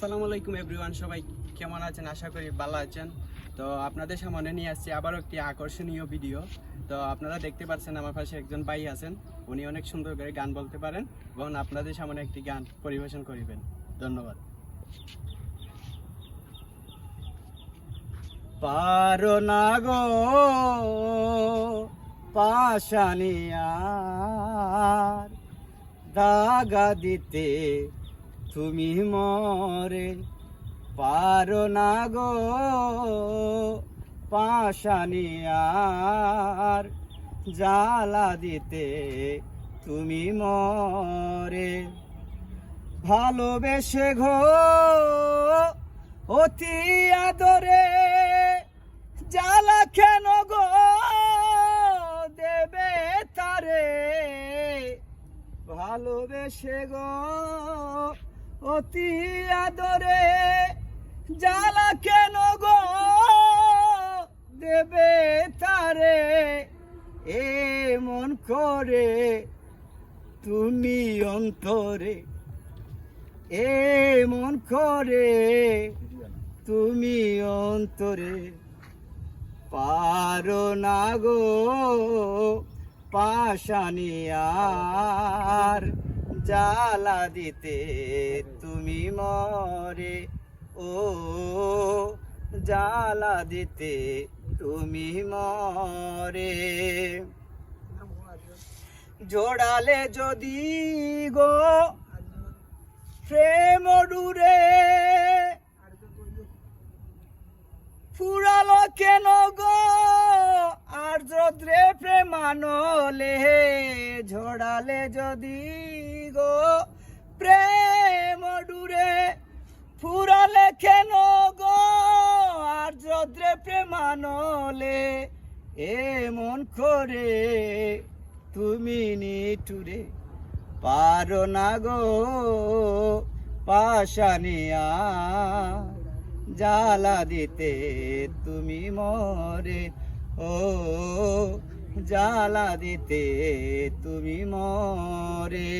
আসসালামু আলাইকুম এভরিওয়ান, সবাই কেমন আছেন? আশা করি ভালো আছেন। তো আপনাদের সামনে নিয়ে আসছি আবারও একটি আকর্ষণীয় ভিডিও। তো আপনারা দেখতে পাচ্ছেন আমার পাশে একজন ভাই আছেন। উনি অনেক সুন্দর করে গান বলতে পারেন এবং আপনাদের সামনে একটি গান পরিবেশন করিবেন। ধন্যবাদ। পারো না গো পাশানিয়ার দাগা দিতে তুমি মরে পারো না গো পাশানিয়ার জ্বালা দিতে তুমি মরে। ভালোবেসে ঘো অতি আদরে জ্বালা কেন গো দেবে তারে? ভালোবেসে গো অতি আদরে জ্বালা কেন গো? দেবে তারে এ মন করে, তুমি অন্তরে। এ মন করে, তুমি অন্তরে। পারো না গো পাশানিয়ার জ্বালা দিতে তুমি মরে। ও, জ্বালা দিতে তুমি মরে। জোড়ালে যদি গো প্রেম ডুরে, ফুরালো কেন গো? আর যদ্রে প্রেমানলে ঝোড়ালে যদি গো প্রেম ডুরে ফুরালে কেন গো? আর যদ্রে প্রেমানলে এমন করে তুমি নিটুরে পারো না গো পাশানিয়া জ্বালা দিতে তুমি মরে। ও জ্বালা দিতে তুমি মরে।